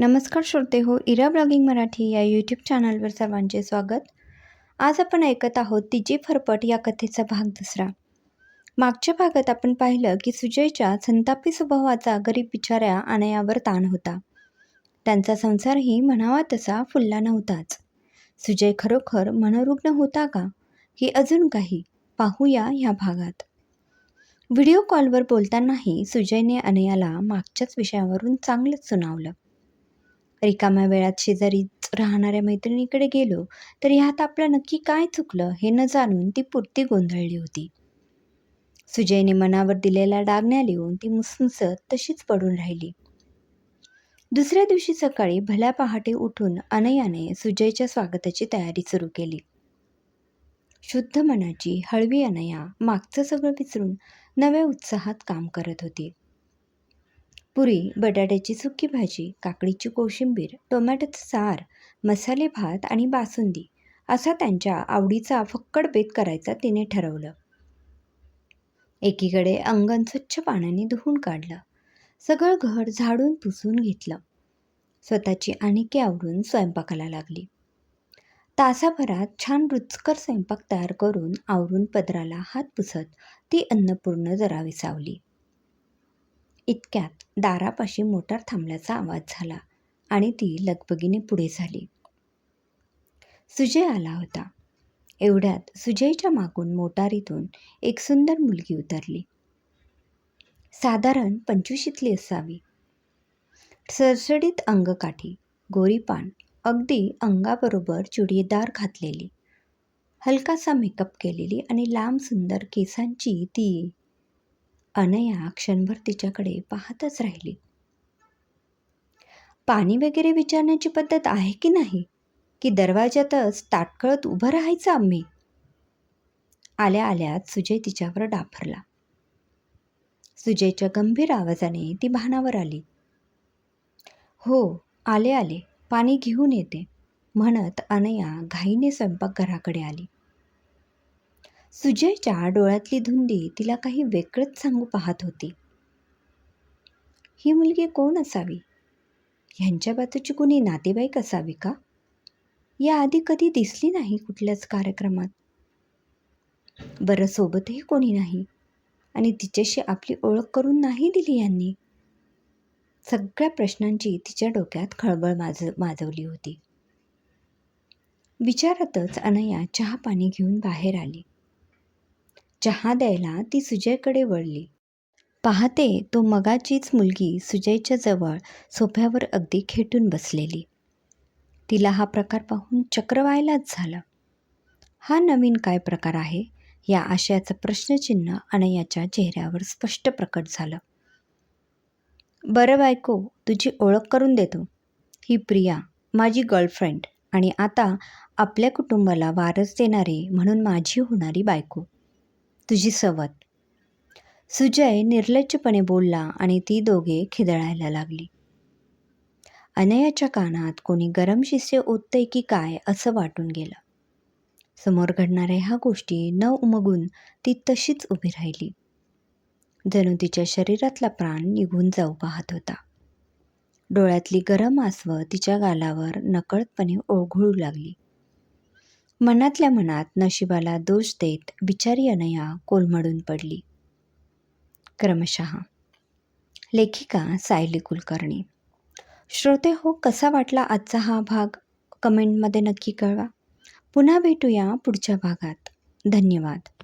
नमस्कार श्रोते हो इरा ब्लॉगिंग मराठी या यूट्यूब चॅनलवर सर्वांचे स्वागत. आज आपण ऐकत आहोत तिची फरपट या कथेचा भाग दुसरा. मागच्या भागात आपण पाहिलं की सुजयच्या संतापी स्वभावाचा गरीब बिचाऱ्या अनयावर ताण होता. त्यांचा संसारही म्हणावा तसा फुलला नव्हताच. सुजय खरोखर मनोरुग्ण होता का? की अजून काही पाहूया ह्या भागात. व्हिडिओ कॉलवर बोलतानाही सुजयने अनयाला मागच्याच विषयावरून चांगलंच सुनावलं. रिकाम्या वेळात शेजारीच राहणाऱ्या मैत्रिणीकडे गेलो तर ह्यात आपलं नक्की काय चुकलं हे न जाणून ती पुरती गोंधळली होती. सुजयने मनावर दिलेला डागण्या लिहून ती मुसमुसत तशीच पडून राहिली. दुसऱ्या दिवशी सकाळी भल्या पहाटे उठून अनयाने सुजयच्या स्वागताची तयारी सुरू केली. शुद्ध मनाची हळवी अनया मागचं सगळं विसरून नव्या उत्साहात काम करत होती. पुरी बटाट्याची सुकी भाजी काकडीची कोशिंबीर टोमॅटोचं सार मसाले भात आणि बासुंदी असा त्यांच्या आवडीचा फक्कड बेत करायचा तिने ठरवलं. एकीकडे अंगण स्वच्छ पाण्याने धुवून काढलं. सगळं घर झाडून पुसून घेतलं. स्वतःची आणखी आवडून स्वयंपाकाला लागली. तासाभरात छान रुचकर स्वयंपाक तयार करून आवरून पदराला हात पुसत ती अन्नपूर्ण जरा विसावली. इतक्यात दारापाशी मोटार थांबल्याचा आवाज झाला आणि ती लगबगीने पुढे झाली. सुजय आला होता. एवढ्यात सुजयच्या मागून मोटारीतून एक सुंदर मुलगी उतरली. साधारण पंचवीशीतली असावी. सरसडीत अंगकाठी गोरीपान अगदी अंगाबरोबर चुडीदार घातलेली. हलकासा मेकअप केलेली आणि लांब सुंदर केसांची ती अनया क्षणभर तिच्याकडे पाहतच राहिली. पाणी वगैरे विचारण्याची पद्धत आहे की नाही? की दरवाज्यातच ताटकळत उभं राहायचं आम्ही? आल्या आल्यात सुजय तिच्यावर डाफरला. सुजयच्या गंभीर आवाजाने ती भानावर आली. हो आले आले पाणी घेऊन येते म्हणत अनया घाईने स्वयंपाकघराकडे आली. सुजयच्या डोळ्यातली धुंदी तिला काही वेगळंच सांगू पाहत होती. ही मुलगी कोण असावी? ह्यांच्या बाजूची कुणी नातेवाईक असावी का? याआधी कधी दिसली नाही कुठल्याच कार्यक्रमात. बरं सोबतही कोणी नाही आणि तिच्याशी आपली ओळख करून नाही दिली यांनी. सगळ्या प्रश्नांची तिच्या डोक्यात खळबळ माज माजवली होती. विचारातच अनया चहा पाणी घेऊन बाहेर आली. चहा द्यायला ती सुजयकडे वळली. पाहते तो मगाचीच मुलगी सुजयच्या जवळ सोफ्यावर अगदी खेटून बसलेली. तिला हा प्रकार पाहून चक्रवायलाच झालं. हा नवीन काय प्रकार आहे? या आशयाचं प्रश्नचिन्ह अनयाच्या चेहऱ्यावर स्पष्ट प्रकट झालं. बरं बायको तुझी ओळख करून देतो. ही प्रिया माझी गर्लफ्रेंड आणि आता आपल्या कुटुंबाला वारस देणारी म्हणून माझी होणारी बायको. तुझी सवत. सुजय निर्लज्जपणे बोलला आणि ती दोघे खिदळायला लागली. अनयाच्या कानात कोणी गरम शिसे ओततंय की काय असं वाटून गेलं. समोर घडणाऱ्या ह्या गोष्टी न उमगून ती तशीच उभी राहिली. जणू तिच्या शरीरातला प्राण निघून जाऊ पाहत होता. डोळ्यातली गरम आसवं तिच्या गालावर नकळतपणे ओघळू लागली. मनातल्या मनात नशिबाला दोष देत बिचारी अनया कोलमडून पडली. क्रमशः. लेखिका सायली कुलकर्णी. श्रोते हो कसा वाटला आजचा हा भाग? कमेंटमध्ये नक्की कळवा. पुन्हा भेटूया पुढच्या भागात. धन्यवाद.